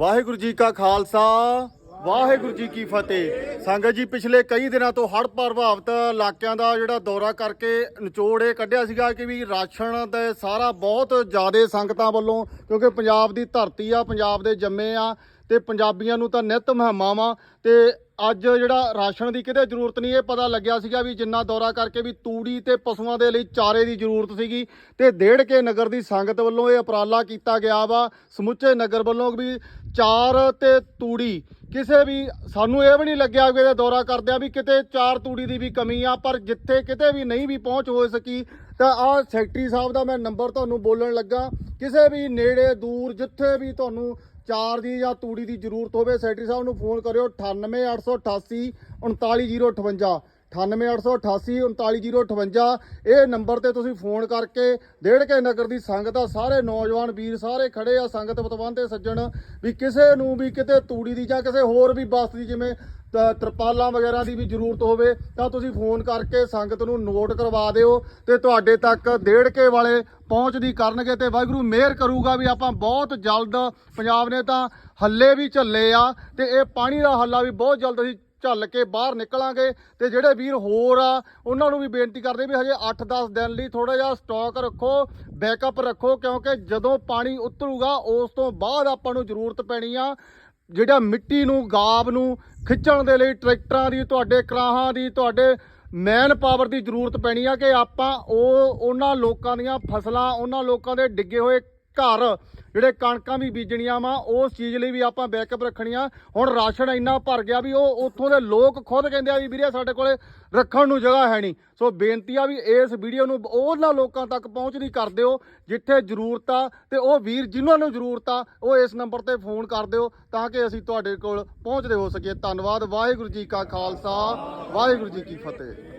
ਵਾਹਿਗੁਰੂ ਜੀ ਕਾ ਖਾਲਸਾ, ਵਾਹਿਗੁਰੂ ਜੀ ਕੀ ਫਤਿਹ। ਸੰਗਤ ਜੀ, ਪਿਛਲੇ ਕਈ ਦਿਨਾਂ ਤੋਂ ਹੜ੍ਹ ਪ੍ਰਭਾਵਿਤ ਇਲਾਕਿਆਂ ਦਾ ਜਿਹੜਾ ਦੌਰਾ ਕਰਕੇ ਨਿਚੋੜ ਇਹ ਕੱਢਿਆ ਸੀਗਾ ਕਿ ਵੀ ਰਾਸ਼ਨ ਦਾ ਸਾਰਾ ਬਹੁਤ ਜ਼ਿਆਦਾ ਸੰਗਤਾਂ ਵੱਲੋਂ, ਕਿਉਂਕਿ ਪੰਜਾਬ ਦੀ ਧਰਤੀ ਆ, ਪੰਜਾਬ ਦੇ ਜੰਮੇ ਆ ਤੇ ਪੰਜਾਬੀਆਂ ਨੂੰ ਤਾਂ ਨਿਤ ਮਹਿਮਾਵਾਂ ਤੇ ਅੱਜ ਜਿਹੜਾ ਰਾਸ਼ਨ ਦੀ ਕਿਤੇ ਜ਼ਰੂਰਤ ਨਹੀਂ, ਇਹ ਪਤਾ ਲੱਗਿਆ ਸੀਗਾ ਵੀ ਜਿੰਨਾ ਦੌਰਾ ਕਰਕੇ ਵੀ ਤੂੜੀ ਤੇ ਪਸ਼ੂਆਂ ਦੇ ਲਈ ਚਾਰੇ ਦੀ ਜ਼ਰੂਰਤ ਸੀਗੀ ਤੇ ਡੇਢ ਕੇ ਨਗਰ ਦੀ ਸੰਗਤ ਵੱਲੋਂ ਇਹ ਉਪਰਾਲਾ ਕੀਤਾ ਗਿਆ ਵਾ। ਸਮੁੱਚੇ ਨਗਰ ਵੱਲੋਂ ਵੀ ਚਾਰ ਤੇ ਤੂੜੀ। ਕਿਸੇ ਵੀ, ਸਾਨੂੰ ਇਹ ਵੀ ਨਹੀਂ ਲੱਗਿਆ ਕਿ ਇਹਦਾ ਦੌਰਾ ਕਰਦਿਆਂ ਵੀ ਕਿਤੇ ਚਾਰ ਤੂੜੀ ਦੀ ਵੀ ਕਮੀ ਆ, ਪਰ ਜਿੱਥੇ ਕਿਤੇ ਵੀ ਨਹੀਂ ਵੀ ਪਹੁੰਚ ਹੋ ਸਕੀ, ਤਾਂ ਆਹ ਸੈਕਟਰੀ ਸਾਹਿਬ ਦਾ ਮੈਂ ਨੰਬਰ ਤੁਹਾਨੂੰ ਬੋਲਣ ਲੱਗਾ। ਕਿਸੇ ਵੀ ਨੇੜੇ, ਦੂਰ, ਜਿੱਥੇ ਵੀ ਤੁਹਾਨੂੰ ਚਾਰ ਦੀ ਜਾਂ ਤੂੜੀ ਦੀ ਜ਼ਰੂਰਤ ਹੋਵੇ, ਸੈਕਟਰੀ ਸਾਹਿਬ ਨੂੰ ਫੋਨ ਕਰਿਓ 98888 39058 98888 39058 ਇਹ ਨੰਬਰ ਤੇ ਤੁਸੀਂ ਫੋਨ ਕਰਕੇ ਡੇਢ ਨਗਰ ਦੀ ਸੰਗਤ ਆ, ਸਾਰੇ ਨੌਜਵਾਨ ਵੀਰ ਸਾਰੇ ਖੜੇ ਆ, ਸੰਗਤ ਪਤਵੰਤ ਤੇ ਸੱਜਣ, ਵੀ ਕਿਸੇ ਨੂੰ ਵੀ ਕਿਤੇ ਤੂੜੀ ਦੀ ਜਾਂ ਕਿਸੇ ਹੋਰ ਵੀ ਵਸਤ ਦੀ ਜਿਵੇਂ ਤ- ਤਰਪਾਲਾਂ ਵਗੈਰਾ ਦੀ ਵੀ ਜ਼ਰੂਰਤ ਹੋਵੇ, ਤਾਂ ਤੁਸੀਂ ਫੋਨ ਕਰਕੇ ਸੰਗਤ ਨੂੰ ਨੋਟ ਕਰਵਾ ਦਿਓ ਤੇ ਤੁਹਾਡੇ ਤੱਕ ਡੇਢ ਵਾਲੇ ਪਹੁੰਚਦੀ ਕਰਨਗੇ ਤੇ ਵਾਹਿਗੁਰੂ ਮਿਹਰ ਕਰੂਗਾ ਵੀ ਆਪਾਂ ਬਹੁਤ ਜਲਦ ਪੰਜਾਬ ਨੇ ਤਾਂ ਹੱਲੇ ਵੀ ਝੱਲੇ ਆ ਤੇ ਇਹ ਪਾਣੀ ਦਾ ਹੱਲਾ ਵੀ ਬਹੁਤ ਜਲਦ ਅਸੀਂ ਝੱਲ ਕੇ ਬਾਹਰ ਨਿਕਲਾਂਗੇ ਤੇ ਜਿਹੜੇ ਵੀਰ ਹੋਰ ਆ, ਉਹਨਾਂ ਨੂੰ ਵੀ ਬੇਨਤੀ ਕਰਦੇ ਵੀ ਹਜੇ 8-10 ਦਿਨ ਲਈ ਥੋੜਾ ਜਿਹਾ ਸਟਾਕ ਰੱਖੋ ਬੈਕਅਪ ਰੱਖੋ, ਕਿਉਂਕਿ ਜਦੋਂ ਪਾਣੀ ਉਤਰੂਗਾ, ਉਸ ਤੋਂ ਬਾਅਦ ਆਪਾਂ ਨੂੰ ਜ਼ਰੂਰਤ ਪੈਣੀ ਆ ਜਿਹੜਾ ਮਿੱਟੀ ਨੂੰ ਗਾਬ ਨੂੰ ਖਿੱਚਣ ਦੇ ਲਈ ਟਰੈਕਟਰਾਂ ਦੀ, ਤੁਹਾਡੇ ਕਰਾਹਾਂ ਦੀ, ਤੁਹਾਡੇ ਮੈਨ ਪਾਵਰ ਦੀ ਜ਼ਰੂਰਤ ਪੈਣੀ ਆ ਕਿ ਆਪਾਂ ਉਹ, ਉਹਨਾਂ ਲੋਕਾਂ ਦੀਆਂ ਫਸਲਾਂ, ਉਹਨਾਂ ਲੋਕਾਂ ਦੇ ਡਿੱਗੇ ਹੋਏ ਘਰ ਜਿਹੜੇ ਕਣਕਾਂ ਵੀ ਬੀਜਣੀਆਂ ਵਾ, ਉਸ ਚੀਜ਼ ਲਈ ਵੀ ਆਪਾਂ ਬੈਕਅਪ ਰੱਖਣੀਆਂ। ਹੁਣ ਰਾਸ਼ਨ ਇੰਨਾ ਭਰ ਗਿਆ ਵੀ ਉਹ ਉੱਥੋਂ ਦੇ ਲੋਕ ਖੁਦ ਕਹਿੰਦੇ ਆ ਵੀ ਵੀਰੇ ਸਾਡੇ ਕੋਲੇ ਰੱਖਣ ਨੂੰ ਜਗ੍ਹਾ ਹੈ ਨਹੀਂ। ਸੋ ਬੇਨਤੀ ਆ ਵੀ ਇਸ ਵੀਡੀਓ ਨੂੰ ਉਹਨਾਂ ਲੋਕਾਂ ਤੱਕ ਪਹੁੰਚਦੀ ਕਰ ਦਿਓ, ਜਿੱਥੇ ਜ਼ਰੂਰਤ ਆ, ਤੇ ਉਹ ਵੀਰ ਜਿਨ੍ਹਾਂ ਨੂੰ ਜ਼ਰੂਰਤ ਆ, ਉਹ ਇਸ ਨੰਬਰ ਤੇ ਫੋਨ ਕਰ ਦਿਓ, ਤਾਂ ਕਿ ਅਸੀਂ ਤੁਹਾਡੇ ਕੋਲ ਪਹੁੰਚਦੇ ਹੋ ਸਕੀਏ। ਧੰਨਵਾਦ, ਵਾਹਿਗੁਰੂ ਜੀ ਕਾ ਖਾਲਸਾ, ਵਾਹਿਗੁਰੂ ਜੀ ਕੀ ਫਤਿਹ।